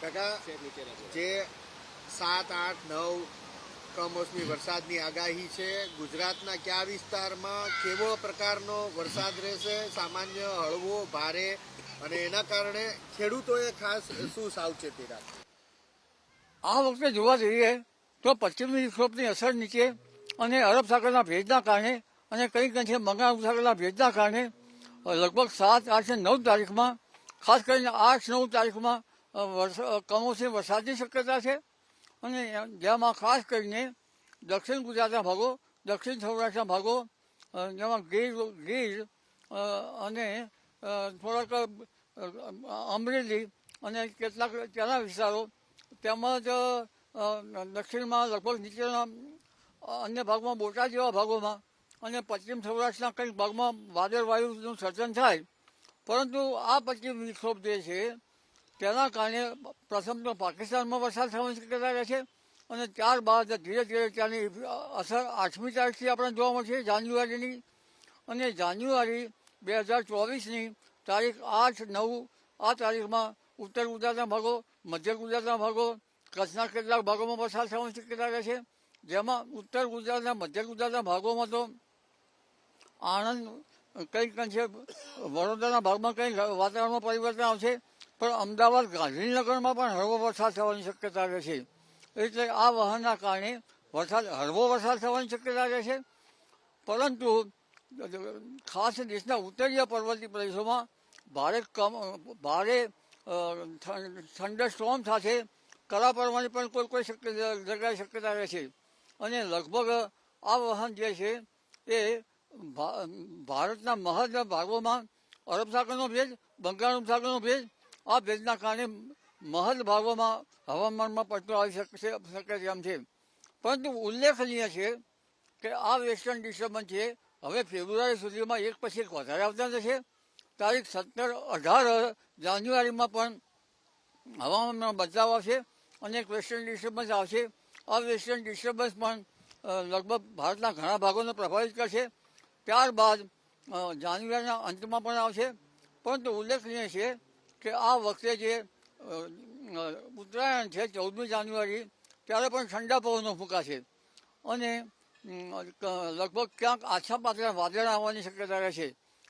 કાકા, જે સાત, આઠ, નવ કમોસમી વરસાદની આગાહી છે, ગુજરાતના કયા વિસ્તારમાં કેવો પ્રકારનો વરસાદ રહેશે? સામાન્ય હળવો, ભારે અને એના કારણે ખેડૂતોએ ખાસ શું સાવચેતી રાખવી? આ વખતે જોવા જઈએ તો પશ્ચિમી વિક્ષોભની અસર નીચે અને અરબ સાગરના ભેજના કારણે અને કંઈક અંશે બંગાળ સાગરના ભેજના કારણે લગભગ સાત, આઠ નવ તારીખમાં ખાસ કરીને આઠ નવ તારીખમાં કમોસમી વરસાદની શક્યતા છે. અને જેમાં ખાસ કરીને દક્ષિણ ગુજરાતના ભાગો, દક્ષિણ સૌરાષ્ટ્રના ભાગો જેમાં ગીર ગીર અને થોડાક અમરેલી અને કેટલાક ત્યાંના વિસ્તારો, તેમજ દક્ષિણમાં લગભગ નીચેના અન્ય ભાગમાં બોટાદ જેવા ભાગોમાં અને પશ્ચિમ સૌરાષ્ટ્રના કંઈક ભાગમાં વાદળવાયુનું સર્જન થાય પરંતુ આ પછી વિક્ષોભ જે છે, તેના કારણે પ્રથમ તો પાકિસ્તાનમાં વરસાદ થવાની શક્યતા રહે છે અને ત્યારબાદ ધીરે ધીરે ત્યાંની અસર આઠમી તારીખથી આપણને જોવા મળશે, જાન્યુઆરીની. અને જાન્યુઆરી બે હજાર ચોવીસની તારીખ આઠ નવ, આ તારીખમાં ઉત્તર ગુજરાતના ભાગો, મધ્ય ગુજરાતના ભાગો, કચ્છના કેટલાક ભાગોમાં વરસાદ થવાની શક્યતા રહે છે. જેમાં ઉત્તર ગુજરાતના, મધ્ય ગુજરાતના ભાગોમાં તો આણંદ કંઈક અંશે વડોદરાના ભાગમાં કંઈક વાતાવરણમાં પરિવર્તન આવશે, પણ અમદાવાદ ગાંધીનગરમાં પણ હળવો વરસાદ થવાની શક્યતા રહે છે. એટલે આ વાહનના કારણે વરસાદ, હળવો વરસાદ થવાની શક્યતા રહે છે. પરંતુ ખાસ દેશના ઉત્તરીય પર્વતીય પ્રદેશોમાં ભારે કમ, ભારે થંડર સ્ટોમ સાથે કરા પડવાની પણ કોઈ કોઈ શક્ય, જગ્યાએ શક્યતા રહે છે. અને લગભગ આ વાહન જે છે એ ભારતના મહત્વના ભાગોમાં અરબ સાગરનો ભેજ, બંગાળ ઉપસાગરનો ભેજ, આ ભેજના કારણે મહદ ભાગોમાં હવામાનમાં પડતો આવી શકે છે શકે એમ છે. પરંતુ ઉલ્લેખનીય છે કે આ વેસ્ટર્ન ડિસ્ટર્બન્સ છે. હવે ફેબ્રુઆરી સુધીમાં એક પછી એક વધારે આવતા જશે. તારીખ સત્તર અઢાર જાન્યુઆરીમાં પણ હવામાનમાં બદલાવ આવશે અને એક વેસ્ટર્ન ડિસ્ટર્બન્સ આવશે. આ વેસ્ટર્ન ડિસ્ટર્બન્સ પણ લગભગ ભારતના ઘણા ભાગોને પ્રભાવિત કરશે. ત્યારબાદ જાન્યુઆરીના અંતમાં પણ આવશે. પરંતુ ઉલ્લેખનીય છે કે આ વખતે જે ઉત્તરાયણ છે ચૌદમી જાન્યુઆરી, ત્યારે પણ ઠંડા પવનો ફૂંકાશે. અને લગભગ ક્યાંક આછા પાત્ર વાદળ આવવાની શક્યતા રહેશે.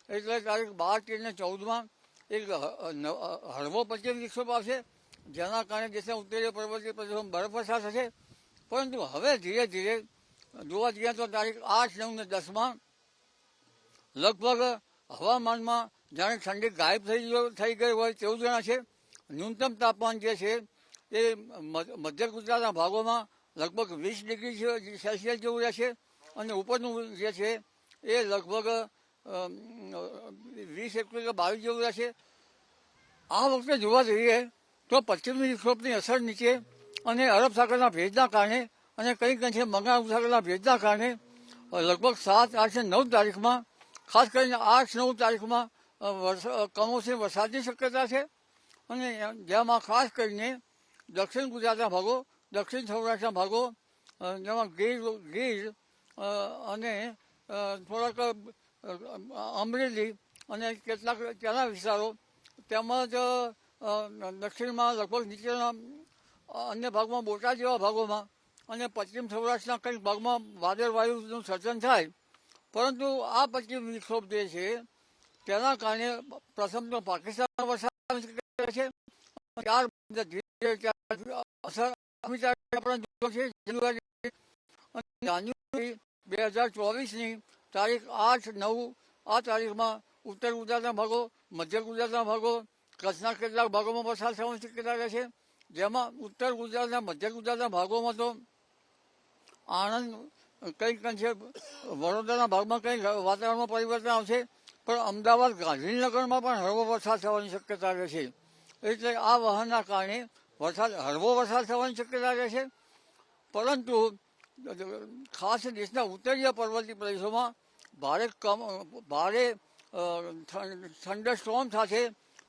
એટલે તારીખ બાર, તેર ને ચૌદમાં એક હળવો પશ્ચિમ વિક્ષોભ આવશે, જેના કારણે દેશના ઉત્તરીય પર્વતીય પ્રદેશોમાં બરફ વરસાદ થશે. પરંતુ હવે ધીરે ધીરે, જોવા જઈએ તો તારીખ આઠ, નવ ને દસમાં લગભગ હવામાનમાં જાણે ઠંડી ગાયબ થઈ ગયો, થઈ ગઈ હોય તેવું જણા છે. ન્યૂનતમ તાપમાન જે છે એ મધ- મધ્ય ગુજરાતના ભાગોમાં લગભગ વીસ ડિગ્રી છે- સેલ્સિયસ જેવું રહેશે અને ઉપરનું જે છે એ લગભગ વીસ એકવીસ કે બાવીસ જેવું રહેશે આ વખતે જોવા જઈએ તો પશ્ચિમી વિક્ષોભની અસર નીચે અને અરબ સાગરના ભેજના કારણે અને કંઈક અંશે બંગાળ સાગરના ભેજના કારણે લગભગ સાત, આઠ નવ તારીખમાં ખાસ કરીને આઠ નવ તારીખમાં કમોસમી વરસાદની શક્યતા છે. અને જેમાં ખાસ કરીને દક્ષિણ ગુજરાતના ભાગો, દક્ષિણ સૌરાષ્ટ્રના ભાગો જેમાં ગીર ગીર અને થોડાક અમરેલી અને કેટલાક ત્યાંના વિસ્તારો, તેમજ દક્ષિણમાં લગભગ નીચેના અન્ય ભાગમાં બોટાદ જેવા ભાગોમાં અને પશ્ચિમ સૌરાષ્ટ્રના કંઈક ભાગમાં વાદળવાયુનું સર્જન થાય પરંતુ આ પછી વિક્ષોભ જે છે, તેના કારણે પ્રથમ તો પાકિસ્તાનમાં વરસાદ છે. છે. જાન્યુઆરી બે હજાર ચોવીસની તારીખ આઠ નવ, આ તારીખમાં ઉત્તર ગુજરાતના ભાગો, મધ્ય ગુજરાતના ભાગો, કચ્છના કેટલાક ભાગોમાં વરસાદ થવાની શક્યતા રહે છે. જેમાં ઉત્તર ગુજરાતના મધ્ય ગુજરાતના ભાગોમાં તો આણંદ કંઈક અંશે વડોદરાના ભાગમાં કંઈક વાતાવરણમાં પરિવર્તન આવશે, પણ અમદાવાદ ગાંધીનગરમાં પણ હળવો વરસાદ થવાની શક્યતા રહે છે. એટલે આ વાહનના કારણે વરસાદ, હળવો વરસાદ થવાની શક્યતા રહે છે. પરંતુ ખાસ દેશના ઉત્તરીય પર્વતીય પ્રદેશોમાં ભારે કમ, ભારે થંડર સ્ટોમ સાથે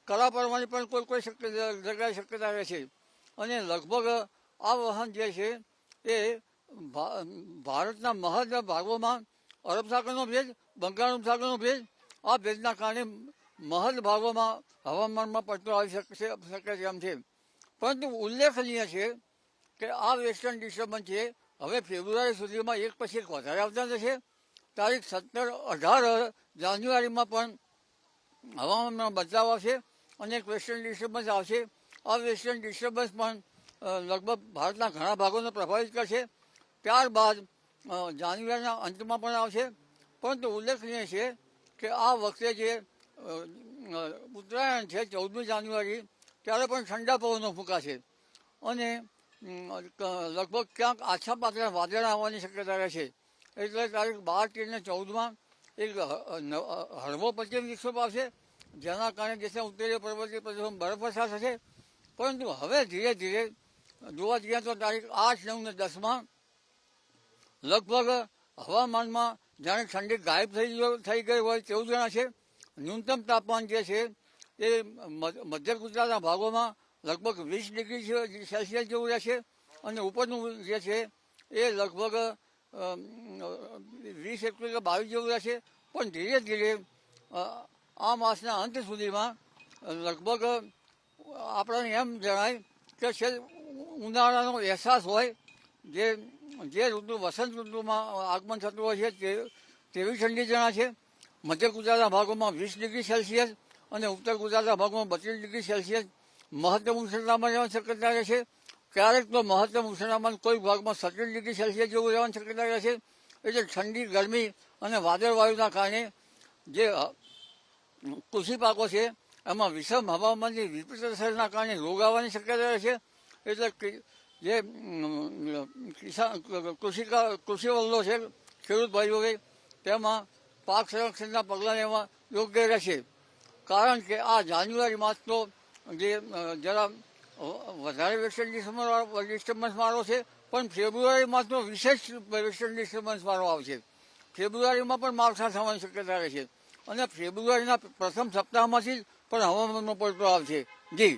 કરા પડવાની પણ કોઈ કોઈ શક્ય, જગ્યાએ શક્યતા રહે છે. અને લગભગ આ વાહન જે છે એ ભારતના મહદ ભાગોમાં અરબ સાગરનો ભેજ, બંગાળ સાગરનો ભેજ, આ ભેજના કારણે મહદ ભાગોમાં હવામાનમાં પડતો આવી શકે શકે એમ છે. પરંતુ ઉલ્લેખનીય છે કે આ વેસ્ટર્ન ડિસ્ટર્બન્સ છે, હવે ફેબ્રુઆરી સુધીમાં એક પછી એક વધારે આવતા જશે. તારીખ સત્તર અઢાર જાન્યુઆરીમાં પણ હવામાનમાં બદલાવ આવશે અને એક વેસ્ટર્ન ડિસ્ટર્બન્સ આવશે. આ વેસ્ટર્ન ડિસ્ટર્બન્સ પણ લગભગ ભારતના ઘણા ભાગોને પ્રભાવિત કરશે. ત્યારબાદ જાન્યુઆરીના અંતમાં પણ આવશે. પરંતુ ઉલ્લેખનીય છે કે આ વખતે જે ઉત્તરાયણ છે ચૌદમી જાન્યુઆરી, ત્યારે પણ ઠંડા પવનો ફૂંકાશે. અને લગભગ ક્યાંક આછા પાતળા વાદળા આવવાની શક્યતા રહેશે. એટલે તારીખ બાર તેર ને ચૌદમાં એક હળવો પશ્ચિમ વિક્ષોભ આવશે, જેના કારણે દેશના ઉત્તરીય પર્વતીય પ્રદેશોમાં બરફવર્ષા થશે. પરંતુ હવે ધીરે ધીરે, જોવા જઈએ તો તારીખ આઠ, નવ ને દસમાં લગભગ હવામાનમાં જાણે ઠંડી ગાયબ થઈ ગયો- થઈ ગઈ હોય તેવું જણા છે. ન્યૂનતમ તાપમાન જે છે એ મધ્ય ગુજરાતના ભાગોમાં લગભગ વીસ ડિગ્રી સેલ્સિયસ જેવું રહેશે અને ઉપરનું જે છે એ લગભગ વીસ એપ્રિલ કે બાવીસ જેવું રહેશે. પણ ધીરે ધીરે આ માસના અંત સુધીમાં લગભગ આપણને એમ જણાય કે છે ઉનાળાનો અહેસાસ હોય જે જે ઋતુ, વસંત ઋતુમાં આગમન થતું હોય છે, તે, તેવી ઠંડી જણા છે. મધ્ય ગુજરાતના ભાગોમાં વીસ ડિગ્રી સેલ્સિયસ અને ઉત્તર ગુજરાતના ભાગોમાં બત્રીસ ડિગ્રી સેલ્સિયસ મહત્તમ ઉષ્ણતામાન રહેવાની શક્યતા રહેશે ક્યારેક તો મહત્તમ ઉષ્ણતામાન કોઈ ભાગમાં સત્રીસ ડિગ્રી સેલ્સિયસ જેવું રહેવાની શક્યતા રહેશે એટલે ઠંડી, ગરમી અને વાદળવાયુના કારણે જે કૃષિ પાકો છે, એમાં વિષમ હવામાનની વિપરીત અસરના કારણે રોગ આવવાની શક્યતા રહેશે એટલે જે કિસાન કૃષિ કૃષિ વલ્લો છે, ખેડૂત ભાઈઓએ તેમાં પાક સંરક્ષણના પગલાં લેવા યોગ્ય રહેશે. કારણ કે આ જાન્યુઆરી માસ તો જે જરા વધારે વેસ્ટર્ન ડિસ્ટર્બન્સ વાળો છે, પણ ફેબ્રુઆરી માસનો વિશેષ વેસ્ટર્ન ડિસ્ટર્બન્સ વાળો આવશે ફેબ્રુઆરીમાં પણ માવઠા થવાની શક્યતા રહે છે. અને ફેબ્રુઆરીના પ્રથમ સપ્તાહમાંથી જ પણ હવામાનનો પડતો આવશે જી.